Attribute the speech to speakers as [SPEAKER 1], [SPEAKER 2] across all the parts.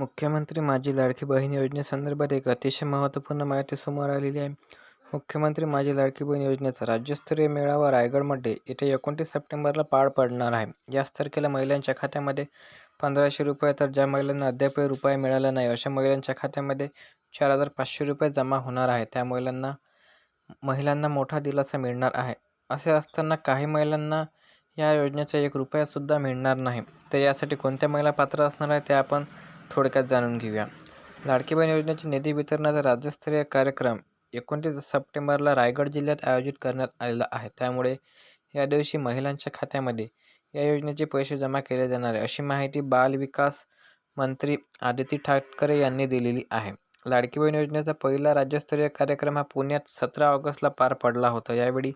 [SPEAKER 1] मुख्यमंत्री माझी लाडकी बहीण योजनेसंदर्भात एक अतिशय महत्त्वपूर्ण माहिती समोर आलेली आहे. मुख्यमंत्री माझी लाडकी बहीण योजनेचा राज्यस्तरीय मेळावा रायगडमध्ये येत्या एकोणतीस सप्टेंबरला पार पडणार आहे. याच तारखेला महिलांच्या खात्यामध्ये पंधराशे रुपये तर ज्या महिलांना अद्यापही रुपये मिळाला नाही अशा महिलांच्या खात्यामध्ये चार हजार पाचशे रुपये जमा होणार आहे त्या महिलांना महिलांना मोठा दिलासा मिळणार आहे. असे असताना काही महिलांना या योजनेचा एक रुपयासुद्धा मिळणार नाही. तर यासाठी कोणत्या महिला पात्र असणार आहे ते आपण थोडक्यात जाणून घेऊया. लाडकी बहीण योजनेचे निधी वितरणाचा राज्यस्तरीय कार्यक्रम एकोणतीस सप्टेंबरला रायगड जिल्ह्यात आयोजित करण्यात आलेला आहे. त्यामुळे या दिवशी महिलांच्या खात्यामध्ये या योजनेचे पैसे जमा केले जाणार आहे अशी माहिती बालविकास मंत्री आदिती ठाकरे यांनी दिलेली आहे. लाडकी बहीण योजनेचा पहिला राज्यस्तरीय कार्यक्रम हा पुण्यात सतरा ऑगस्टला पार पडला होता. यावेळी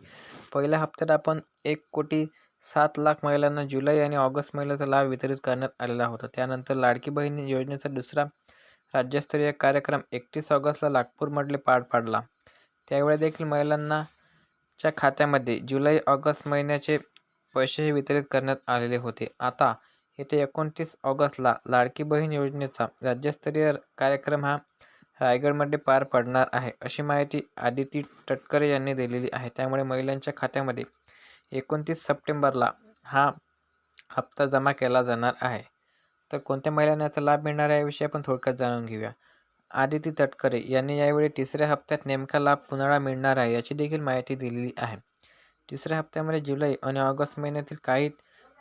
[SPEAKER 1] पहिल्या हप्त्यात आपण एक कोटी सात लाख महिलांना जुलै आणि ऑगस्ट महिन्याचा लाभ वितरित करण्यात आलेला होता. त्यानंतर लाडकी बहीण योजनेचा दुसरा राज्यस्तरीय कार्यक्रम एकतीस ऑगस्टला नागपूरमधले पार पाडला. त्यावेळी देखील महिलांना च्या खात्यामध्ये जुलै ऑगस्ट महिन्याचे पैसेही वितरित करण्यात आलेले होते. आता येथे एकोणतीस ऑगस्टला लाडकी बहीण योजनेचा राज्यस्तरीय कार्यक्रम हा रायगडमध्ये पार पडणार आहे अशी माहिती आदिती तटकरे यांनी दिलेली आहे. त्यामुळे महिलांच्या खात्यामध्ये एकोणतीस सप्टेंबरला हा हप्ता जमा केला जाणार आहे. तर कोणत्या महिलांना याचा लाभ मिळणार आहे याविषयी आपण थोडक्यात जाणून घेऊया. आदिती तटकरे यांनी यावेळी तिसऱ्या हप्त्यात नेमका लाभ कुणाला मिळणार आहे याची देखील माहिती दिलेली आहे. तिसऱ्या हप्त्यामध्ये जुलै आणि ऑगस्ट महिन्यातील काही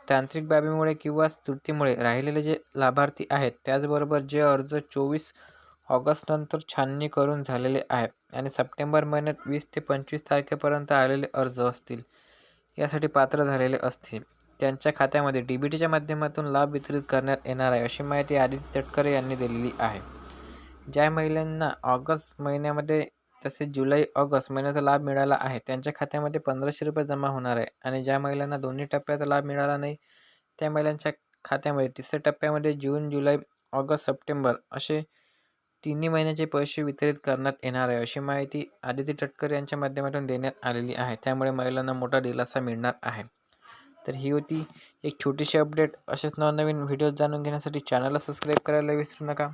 [SPEAKER 1] तांत्रिक बाबीमुळे किंवा त्रुटीमुळे राहिलेले जे लाभार्थी आहेत त्याचबरोबर जे अर्ज चोवीस ऑगस्टनंतर छाननी करून झालेले आहेत आणि सप्टेंबर महिन्यात वीस ते पंचवीस तारखेपर्यंत आलेले अर्ज असतील. यासाठी पात्र झालेले असतील. त्यांच्या खात्यामध्ये डी बी टीच्या माध्यमातून लाभ वितरित करण्यात येणार आहे अशी माहिती आदित्य तटकरे यांनी दिलेली आहे. ज्या महिलांना ऑगस्ट महिन्यामध्ये तसेच जुलै ऑगस्ट महिन्याचा लाभ मिळाला आहे त्यांच्या खात्यामध्ये पंधराशे रुपये जमा होणार आहे आणि ज्या महिलांना दोन्ही टप्प्याचा लाभ मिळाला नाही त्या महिलांच्या खात्यामध्ये तिसऱ्या टप्प्यामध्ये जून जुलै ऑगस्ट सप्टेंबर असे तिन्ही महिन्याचे पैसे वितरित करण्यात येणार आहे अशी माहिती आदिती तटकर यांच्या माध्यमातून देण्यात आलेली आहे. त्यामुळे महिलांना मोठा दिलासा मिळणार आहे. तर ही होती एक छोटीशी अपडेट. असेच नवनवीन व्हिडिओज जाणून घेण्यासाठी चॅनलला सबस्क्राईब करायला विसरू नका.